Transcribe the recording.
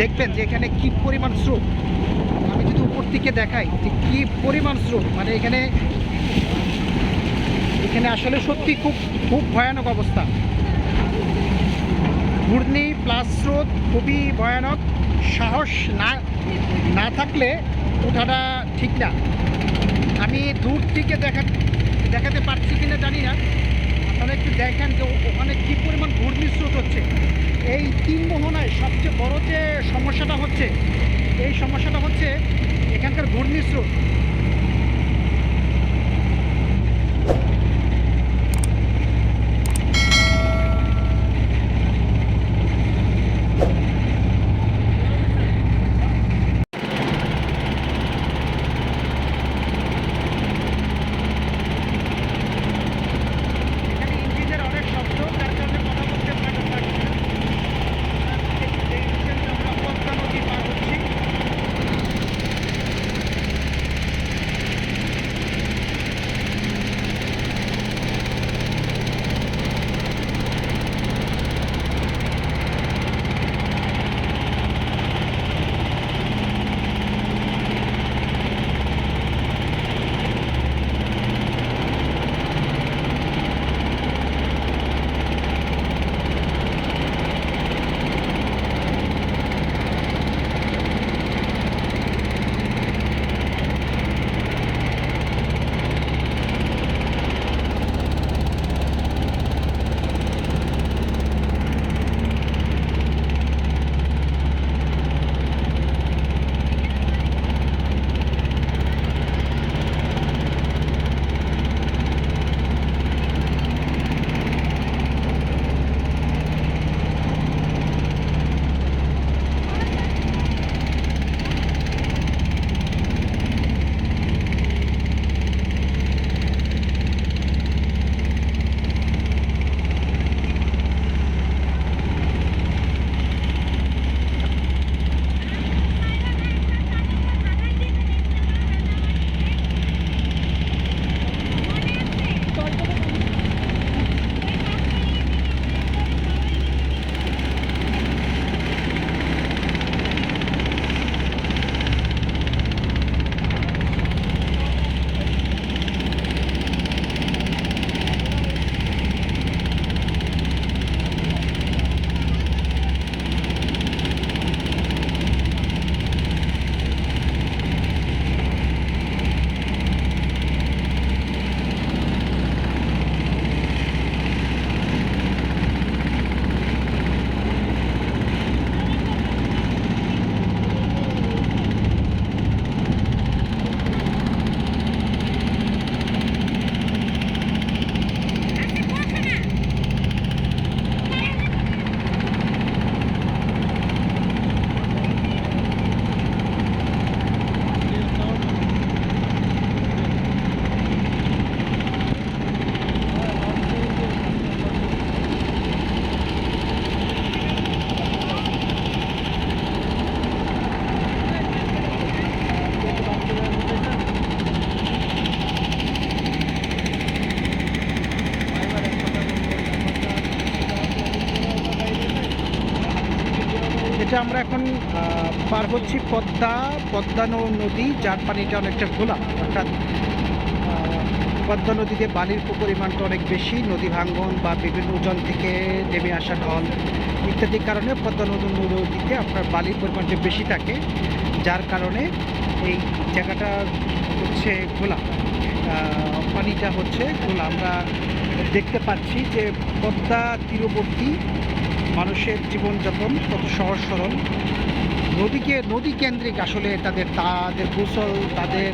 দেখবেন যে এখানে কি পরিমাণ স্রোত। আমি যদি উপর থেকে দেখাই যে কি পরিমাণ স্রোত। মানে এখানে এখানে আসলে সত্যি খুব খুব ভয়ানক অবস্থা। ঘূর্ণি প্লাস স্রোত খুবই ভয়ানক। সাহস না না থাকলে ওঠাটা ঠিক না। আমি দূর থেকে দেখা, দেখাতে পারছি কিনা জানি না। আপনারা একটু দেখেন যে ওখানে কী পরিমাণ ঘূর্ণি স্রোত হচ্ছে। এই তিন মোহনায় সবচেয়ে বড় যে সমস্যাটা হচ্ছে এই সমস্যাটা হচ্ছে এখানকার ঘূর্ণিস্রোত এটা আমরা এখন পার হচ্ছি পদ্মা পদ্মা নদী, যার পানিটা অনেকটা খোলা। অর্থাৎ পদ্মা নদীতে বালির পরিমাণটা অনেক বেশি, নদী ভাঙ্গন বা বিভিন্ন ওজন থেকে নেমে আসা ঢল ইত্যাদির কারণে পদ্মা নদী নদীতে আপনার বালির পরিমাণটা বেশি থাকে, যার কারণে এই জায়গাটা হচ্ছে খোলা। পানিটা হচ্ছে খোলা। আমরা দেখতে পাচ্ছি যে পদ্মা তীরবর্তী মানুষের জীবনযাপন কত সহজ সরল। নদীকে নদী কেন্দ্রিক আসলে তাদের তাদের গোসল তাদের